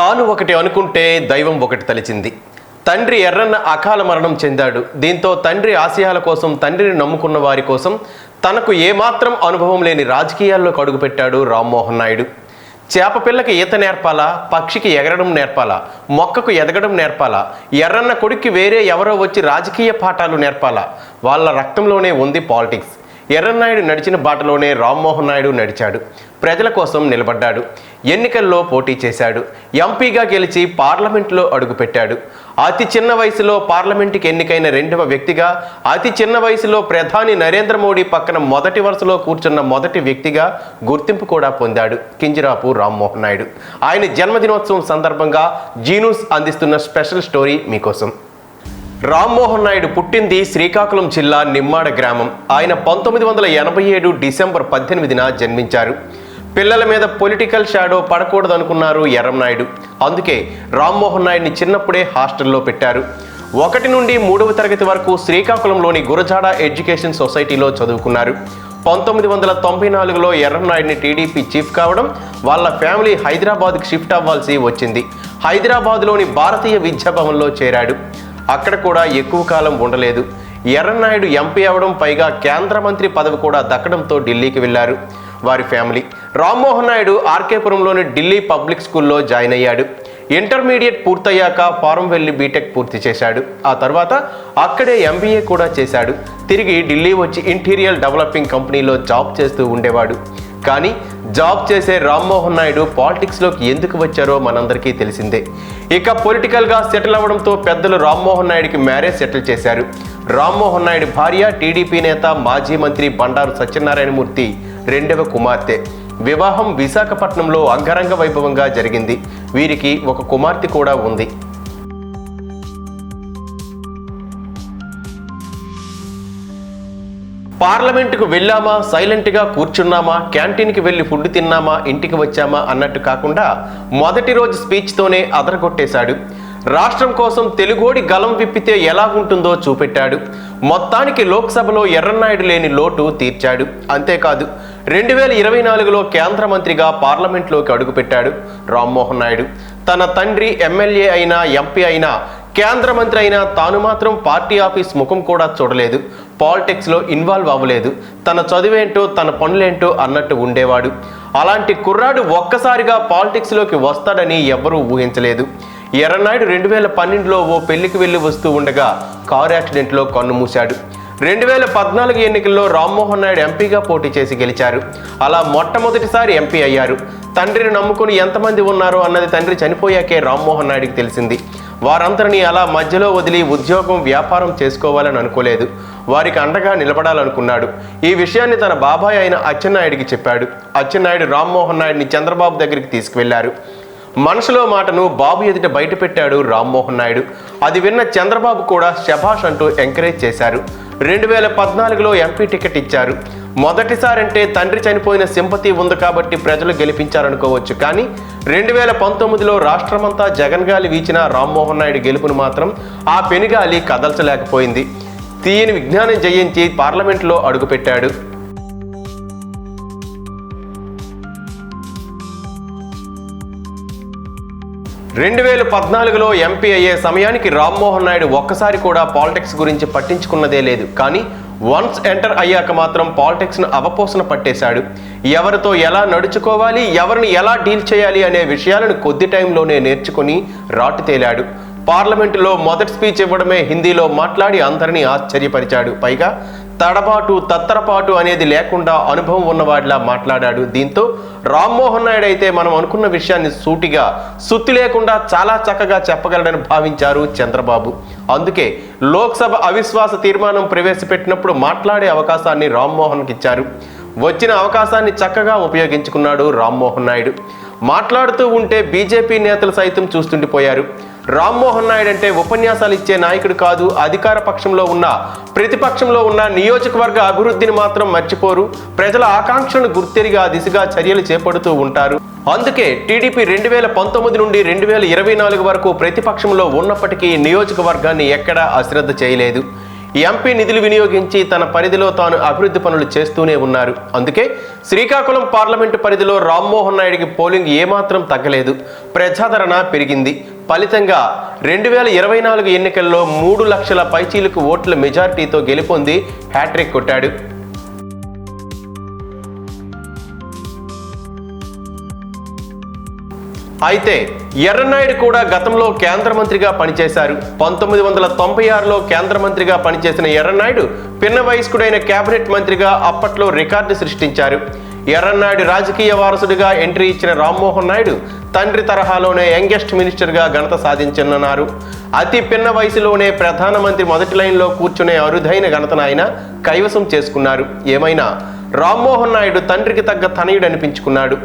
తాను ఒకటి అనుకుంటే దైవం ఒకటి తలిచింది. తండ్రి ఎర్రన్న అకాల మరణం చెందాడు. దీంతో తండ్రి ఆశయాల కోసం తండ్రిని నమ్ముకున్న వారి కోసం తనకు ఏమాత్రం అనుభవం లేని రాజకీయాల్లో అడుగుపెట్టాడు రామ్మోహన్ నాయుడు. చేప పిల్లకి ఈత నేర్పాలా? పక్షికి ఎగరడం నేర్పాలా? మొక్కకు ఎదగడం నేర్పాలా? ఎర్రన్న కొడుక్కి వేరే ఎవరో వచ్చి రాజకీయ పాఠాలు నేర్పాలా? వాళ్ళ రక్తంలోనే ఉంది పాలిటిక్స్. ఎర్రన్నాయుడు నడిచిన బాటలోనే రామ్మోహన్ నాయుడు నడిచాడు. ప్రజల కోసం నిలబడ్డాడు. ఎన్నికల్లో పోటీ చేశాడు. ఎంపీగా గెలిచి పార్లమెంట్లో అడుగుపెట్టాడు అతి చిన్న వయసులో పార్లమెంటుకి ఎన్నికైన రెండవ వ్యక్తిగా అతి చిన్న వయసులో ప్రధాని నరేంద్ర మోడీ పక్కన మొదటి వరుసలో కూర్చున్న మొదటి వ్యక్తిగా గుర్తింపు కూడా పొందాడు కింజరాపు రామ్మోహన్ నాయుడు. ఆయన జన్మదినోత్సవం సందర్భంగా జీనూస్ అందిస్తున్న స్పెషల్ స్టోరీ మీకోసం. రామ్మోహన్ నాయుడు పుట్టింది శ్రీకాకుళం జిల్లా నిమ్మాడ గ్రామం. ఆయన పంతొమ్మిది వందల ఎనభై ఏడు డిసెంబర్ పద్దెనిమిదిన జన్మించారు. పిల్లల మీద పొలిటికల్ షాడో పడకూడదనుకున్నారు ఎర్రంనాయుడు అందుకే రామ్మోహన్ నాయుడిని చిన్నప్పుడే హాస్టల్లో పెట్టారు. ఒకటి నుండి మూడవ తరగతి వరకు శ్రీకాకుళంలోని గురజాడ ఎడ్యుకేషన్ సొసైటీలో చదువుకున్నారు. పంతొమ్మిది వందల తొంభై నాలుగులో ఎర్రంనాయుడిని టీడీపీ చీఫ్ కావడం వాళ్ళ ఫ్యామిలీ హైదరాబాద్కి షిఫ్ట్ అవ్వాల్సి వచ్చింది. హైదరాబాద్లోని భారతీయ విద్యాభవన్లో చేరాడు. అక్కడ కూడా ఎక్కువ కాలం ఉండలేదు. ఎర్రన్నాయుడు ఎంపీ అవడం పైగా కేంద్ర మంత్రి పదవి కూడా దక్కడంతో ఢిల్లీకి వెళ్ళారు వారి ఫ్యామిలీ. రామ్మోహన్ నాయుడు ఆర్కేపురంలోని ఢిల్లీ పబ్లిక్ స్కూల్లో జాయిన్ అయ్యాడు. ఇంటర్మీడియట్ పూర్తయ్యాక ఫారం వెళ్ళి బీటెక్ పూర్తి చేశాడు. ఆ తర్వాత అక్కడే ఎంబీఏ కూడా చేశాడు. తిరిగి ఢిల్లీ వచ్చి ఇంటీరియర్ డెవలపింగ్ కంపెనీలో జాబ్ చేస్తూ ఉండేవాడు. కానీ జాబ్ చేసే రామ్మోహన్ నాయుడు పాలిటిక్స్లోకి ఎందుకు వచ్చారో మనందరికీ తెలిసిందే. ఇక పొలిటికల్గా సెటిల్ అవ్వడంతో పెద్దలు రామ్మోహన్ నాయుడికి మ్యారేజ్ సెటిల్ చేశారు. రామ్మోహన్ నాయుడు భార్య టీడీపీ నేత మాజీ మంత్రి బండారు సత్యనారాయణమూర్తి రెండవ కుమార్తె. వివాహం విశాఖపట్నంలో అంగరంగ వైభవంగా జరిగింది. వీరికి ఒక కుమార్తె కూడా ఉంది. పార్లమెంటుకు వెళ్ళామా? సైలెంట్గా కూర్చున్నామా? క్యాంటీన్కి వెళ్ళి ఫుడ్ తిన్నామా? ఇంటికి వచ్చామా? అన్నట్టు కాకుండా మొదటి రోజు స్పీచ్తోనే అదరగొట్టేశాడు. రాష్ట్రం కోసం తెలుగోడి గలం విప్పితే ఎలా ఉంటుందో చూపెట్టాడు. మొత్తానికి లోక్సభలో ఎర్రన్నాయుడు లేని లోటు తీర్చాడు. అంతేకాదు రెండు వేల ఇరవై నాలుగులో కేంద్ర మంత్రిగా పార్లమెంట్లోకి అడుగుపెట్టాడు రామ్మోహన్ నాయుడు. తన తండ్రి ఎమ్మెల్యే అయినా ఎంపీ అయినా కేంద్ర మంత్రి అయినా తాను మాత్రం పార్టీ ఆఫీస్ ముఖం కూడా చూడలేదు. పాలిటిక్స్లో ఇన్వాల్వ్ అవ్వలేదు. తన చదువేంటో తన పనులేంటో అన్నట్టు ఉండేవాడు. అలాంటి కుర్రాడు ఒక్కసారిగా పాలిటిక్స్లోకి వస్తాడని ఎవ్వరూ ఊహించలేదు. ఎర్రనాయుడు రెండు వేల పన్నెండులో ఓ పెళ్ళికి వెళ్ళి వస్తూ ఉండగా కారు యాక్సిడెంట్లో కన్నుమూశాడు రెండు వేల పద్నాలుగు ఎన్నికల్లో రామ్మోహన్ నాయుడు ఎంపీగా పోటీ చేసి గెలిచారు. అలా మొట్టమొదటిసారి ఎంపీ అయ్యారు. తండ్రిని నమ్ముకుని ఎంతమంది ఉన్నారో అన్నది తండ్రి చనిపోయాకే రామ్మోహన్ నాయుడికి తెలిసింది. వారందరినీ అలా మధ్యలో వదిలి ఉద్యోగం వ్యాపారం చేసుకోవాలని అనుకోలేదు. వారికి అండగా నిలబడాలనుకున్నాడు. ఈ విషయాన్ని తన బాబాయ్ అయిన అచ్చెన్నాయుడికి చెప్పాడు. అచ్చెన్నాయుడు రామ్మోహన్ నాయుడిని చంద్రబాబు దగ్గరికి తీసుకువెళ్ళారు. మనసులో మాటను బాబు ఎదుట బయటపెట్టాడు రామ్మోహన్ నాయుడు. అది విన్న చంద్రబాబు కూడా శభాష్ అంటూ ఎంకరేజ్ చేశారు. రెండు వేల పద్నాలుగులో ఎంపీ టికెట్ ఇచ్చారు. మొదటిసారంటే తండ్రి చనిపోయిన సింపతి ఉంది కాబట్టి ప్రజలు గెలిపించారనుకోవచ్చు. కానీ రెండు వేల పంతొమ్మిదిలో రాష్ట్రమంతా జగన్ గాలి వీచిన రామ్మోహన్ నాయుడు గెలుపును మాత్రం ఆ పెనుగాలి కదల్చలేకపోయింది. తీయని విజ్ఞానం జయించి పార్లమెంట్లో అడుగుపెట్టాడు. రెండు వేల పద్నాలుగులో ఎంపీ అయ్యే సమయానికి రామ్మోహన్ నాయుడు ఒక్కసారి కూడా పాలిటిక్స్ గురించి పట్టించుకున్నదే లేదు. కానీ వన్స్ ఎంటర్ అయ్యాక మాత్రం పాలిటిక్స్ను అవపోసన పట్టేశాడు. ఎవరితో ఎలా నడుచుకోవాలి ఎవరిని ఎలా డీల్ చేయాలి అనే విషయాలను కొద్ది టైంలోనే నేర్చుకుని రాటు తేలాడు. పార్లమెంటులో మొదటి స్పీచ్ ఇవ్వడమే హిందీలో మాట్లాడి అందరినీ ఆశ్చర్యపరిచాడు. పైగా తడబాటు తత్తరపాటు అనేది లేకుండా అనుభవం ఉన్నవాడిలా మాట్లాడాడు. దీంతో రామ్మోహన్ నాయుడు అయితే మనం అనుకున్న విషయాన్ని సూటిగా సుత్తి లేకుండా చాలా చక్కగా చెప్పగలడని భావించారు చంద్రబాబు. అందుకే లోక్సభ అవిశ్వాస తీర్మానం ప్రవేశపెట్టినప్పుడు మాట్లాడే అవకాశాన్ని రామ్మోహన్కి ఇచ్చారు. వచ్చిన అవకాశాన్ని చక్కగా ఉపయోగించుకున్నాడు రామ్మోహన్ నాయుడు. మాట్లాడుతూ ఉంటే బీజేపీ నేతలు సైతం చూస్తుండిపోయారు. రామ్మోహన్ నాయుడు అంటే ఉపన్యాసాలు ఇచ్చే నాయకుడు కాదు. అధికార పక్షంలో ఉన్న ప్రతిపక్షంలో ఉన్న నియోజకవర్గ అభివృద్ధిని మాత్రం మర్చిపోరు. ప్రజల ఆకాంక్షలను గుర్తెరిగి ఆ దిశగా చర్యలు చేపడుతూ ఉంటారు. అందుకే టీడీపీ రెండు వేల పంతొమ్మిది నుండి రెండు వేల ఇరవై నాలుగు వరకు ప్రతిపక్షంలో ఉన్నప్పటికీ నియోజకవర్గాన్ని ఎక్కడా అశ్రద్ధ చేయలేదు. ఎంపీ నిధులు వినియోగించి తన పరిధిలో తాను అభివృద్ధి పనులు చేస్తూనే ఉన్నారు. అందుకే శ్రీకాకుళం పార్లమెంటు పరిధిలో రామ్మోహన్ నాయుడికి పోలింగ్ ఏమాత్రం తగ్గలేదు. ప్రజాదరణ పెరిగింది. ఫలితంగా రెండు వేల ఇరవై నాలుగు ఎన్నికల్లో మూడు లక్షల పైచీలకు ఓట్ల మెజార్టీతో గెలుపొంది హ్యాట్రిక్ కొట్టాడు. అయితే ఎర్రనాయుడు కూడా గతంలో కేంద్ర మంత్రిగా పనిచేశారు. పంతొమ్మిది వందల తొంభై ఆరులో కేంద్ర మంత్రిగా పనిచేసిన ఎర్రనాయుడు పిన్న వయస్కుడైన కేబినెట్ మంత్రిగా అప్పట్లో రికార్డు సృష్టించారు. ఎర్రనాయుడు రాజకీయ వారసుడిగా ఎంట్రీ ఇచ్చిన రామ్మోహన్ నాయుడు తండ్రి తరహాలోనే యంగెస్ట్ మినిస్టర్గా ఘనత సాధించనున్నారు. అతి పిన్న వయసులోనే ప్రధానమంత్రి మొదటి లైన్లో కూర్చునే అరుదైన ఘనతను ఆయన కైవసం చేసుకున్నారు. ఏమైనా? రామ్మోహన్ నాయుడు తండ్రికి తగ్గ తనయుడు అనిపించుకున్నాడు.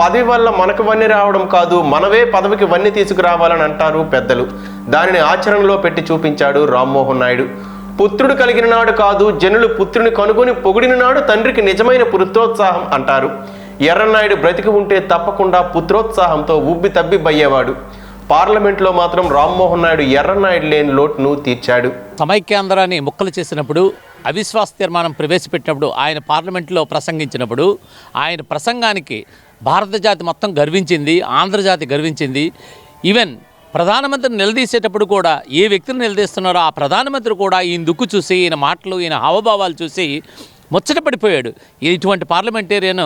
పదవి వల్ల మనకు వన్ని రావడం కాదు మనవే పదవికి వన్ని తీసుకురావాలని అంటారు పెద్దలు. దానిని ఆచరణలో పెట్టి చూపించాడు రామ్మోహన్ నాయుడు. పుత్రుడు కలిగిన నాడు కాదు జనులు పుత్రుని కనుగొని పొగిడిన నాడు తండ్రికి నిజమైన పుత్రోత్సాహం అంటారు. ఎర్రనాయుడు బ్రతికి ఉంటే తప్పకుండా పుత్రోత్సాహంతో ఉబ్బి తబ్బిబ్బయ్యేవాడు. పార్లమెంట్లో మాత్రం రామ్మోహన్ నాయుడు ఎర్రనాయుడు లేని లోటును తీర్చాడు. సమైక్యాంధ్రాన్ని ముక్కలు చేసినప్పుడు అవిశ్వాస తీర్మానం ప్రవేశపెట్టినప్పుడు ఆయన పార్లమెంట్లో ప్రసంగించినప్పుడు ఆయన ప్రసంగానికి భారత జాతి మొత్తం గర్వించింది ఆంధ్రజాతి గర్వించింది. ఈవెన్ ప్రధానమంత్రిని నిలదీసేటప్పుడు కూడా ఏ వ్యక్తిని నిలదీస్తున్నారో ఆ ప్రధానమంత్రి కూడా ఈయన దుక్కు చూసి ఈయన మాటలు ఈయన హావభావాలు చూసి ముచ్చట పడిపోయాడు. ఇటువంటి పార్లమెంటేరియన్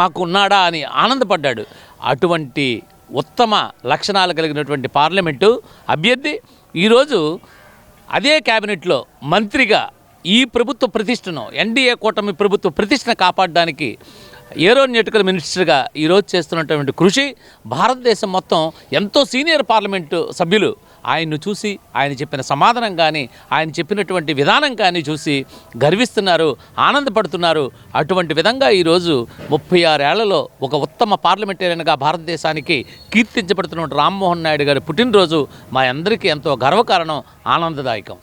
మాకు ఉన్నాడా అని ఆనందపడ్డాడు. అటువంటి ఉత్తమ లక్షణాలు కలిగినటువంటి పార్లమెంటు అభ్యర్థి ఈరోజు అదే క్యాబినెట్లో మంత్రిగా ఈ ప్రభుత్వ ప్రతిష్టను ఎన్డీఏ కూటమి ప్రభుత్వ ప్రతిష్టను కాపాడడానికి ఏరోనెటికల్ మినిస్టర్గా ఈరోజు చేస్తున్నటువంటి కృషి భారతదేశం మొత్తం ఎంతో సీనియర్ పార్లమెంటు సభ్యులు ఆయన్ను చూసి ఆయన చెప్పిన సమాధానం కానీ ఆయన చెప్పినటువంటి విధానం కానీ చూసి గర్విస్తున్నారు ఆనందపడుతున్నారు. అటువంటి విధంగా ఈరోజు ముప్పై ఆరేళ్ళలో ఒక ఉత్తమ పార్లమెంటేరియన్గా భారతదేశానికి కీర్తించబడుతున్న రామ్మోహన్ నాయుడు గారి పుట్టినరోజు మా అందరికీ ఎంతో గర్వకారణం ఆనందదాయకం.